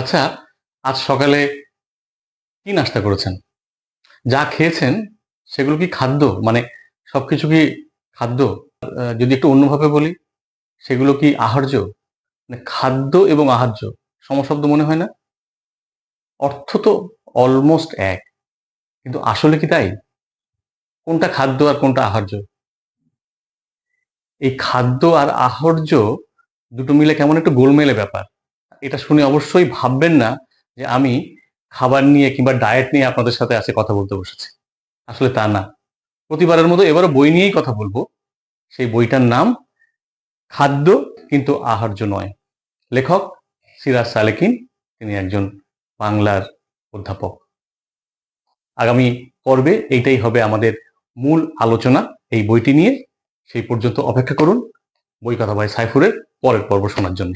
আচ্ছা আজ সকালে কি নাস্তা করেছেন? যা খেয়েছেন, সেগুলো কি খাদ্য? মানে সব কিছু কি খাদ্য? যদি একটু অন্যভাবে বলি, সেগুলো কি আহার্য? মানে খাদ্য এবং আহার্য, সমশব্দ মনে হয় না? অর্থ তো অলমোস্ট এক, কিন্তু আসলে কি তাই? কোনটা খাদ্য আর কোনটা আহার্য? এই খাদ্য আর আহার্য দুটো মিলে কেমন একটু গোলমেলে ব্যাপার। এটা শুনে অবশ্যই ভাববেন না যে আমি খাবার নিয়ে কিংবা ডায়েট নিয়ে আপনাদের সাথে আজকে কথা বলতে বসেছি। আসলে তা না। প্রতিবারের মতো এবারও বই নিয়েই কথা বলব। সেই বইটার নাম খাদ্য কিন্তু আহার্য নয়। লেখক সিরাজ সালেকিন, তিনি একজন বাংলার অধ্যাপক। আগামী পর্বে এইটাই হবে আমাদের মূল আলোচনা। এই বইটি নিয়ে সেই পর্যন্ত অপেক্ষা করুন। বই কথা ভাই সাইফুরের পরের পর্ব শোনার জন্য।